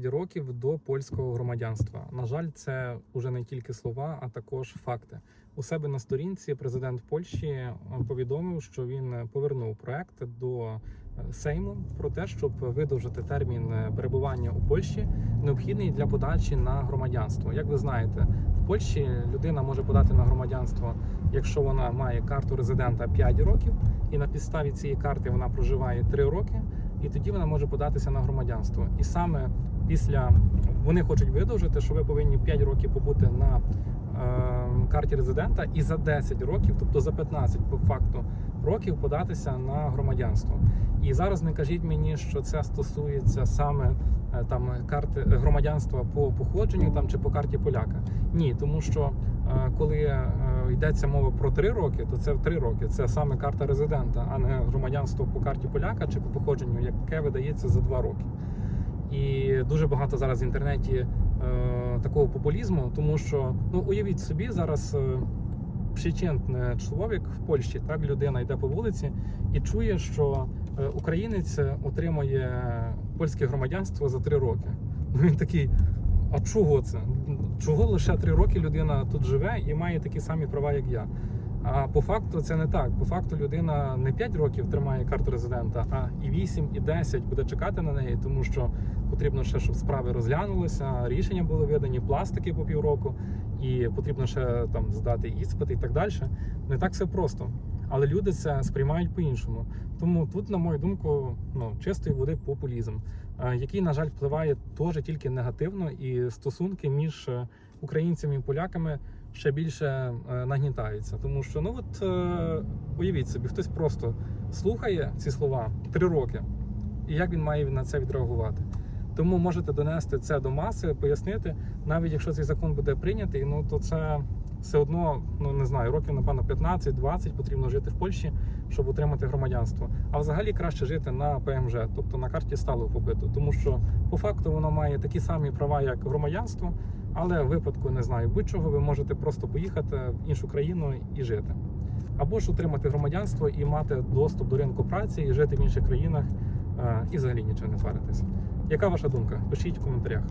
років до польського громадянства. На жаль, це вже не тільки слова, а також факти. У себе на сторінці президент Польщі е, повідомив, що він повернув проект до е, Сейму про те, щоб видовжити термін е, перебування у Польщі, необхідний для подачі на громадянство. Як ви знаєте, в Польщі людина може подати на громадянство, якщо вона має карту резидента 5 років, і на підставі цієї карти вона проживає 3 роки, і тоді вона може податися на громадянство. І саме після вони хочуть видовжити, що ви повинні 5 років побути на е, карті резидента, і за 10 років, тобто за 15 по факту років, податися на громадянство. І зараз не кажіть мені, що це стосується саме е, там карти е, громадянства по походженню там чи по карті поляка. Ні, тому що е, коли е, йдеться мова про 3 роки, то це в 3 роки. Це саме карта резидента, а не громадянство по карті поляка чи по походженню, яке видається за 2 роки. І дуже багато зараз в інтернеті е, такого популізму, тому що ну уявіть собі, зараз е, przeciętний чоловік в Польщі, так людина йде по вулиці і чує, що е, українець отримує польське громадянство за три роки. Ну він такий. А чого це? Чого лише три роки людина тут живе і має такі самі права, як я? А по факту це не так. По факту людина не 5 років тримає карту резидента, а і 8, і 10 буде чекати на неї, тому що потрібно ще, щоб справи розглянулися, рішення були видані, пластики по півроку, і потрібно ще там здати іспити і так далі. Не так все просто. Але люди це сприймають по-іншому. Тому тут, на мою думку, ну чистої води популізм, який, на жаль, впливає теж тільки негативно, і стосунки між е, українцями і поляками ще більше е, нагнітаються. Тому що ну от е, уявіть собі, хтось просто слухає ці слова три роки, і як він має на це відреагувати. Тому можете донести це до маси, пояснити, навіть якщо цей закон буде прийнятий, ну то це все одно, ну не знаю, років, напевно, 15-20 потрібно жити в Польщі, щоб отримати громадянство. А взагалі краще жити на ПМЖ, тобто на карті сталого побиту, тому що по факту воно має такі самі права, як громадянство, але в випадку не знаю будь-чого, ви можете просто поїхати в іншу країну і жити. Або ж отримати громадянство і мати доступ до ринку праці і жити в інших країнах е, і взагалі нічого не паритися. Яка ваша думка? Пишіть в коментарях.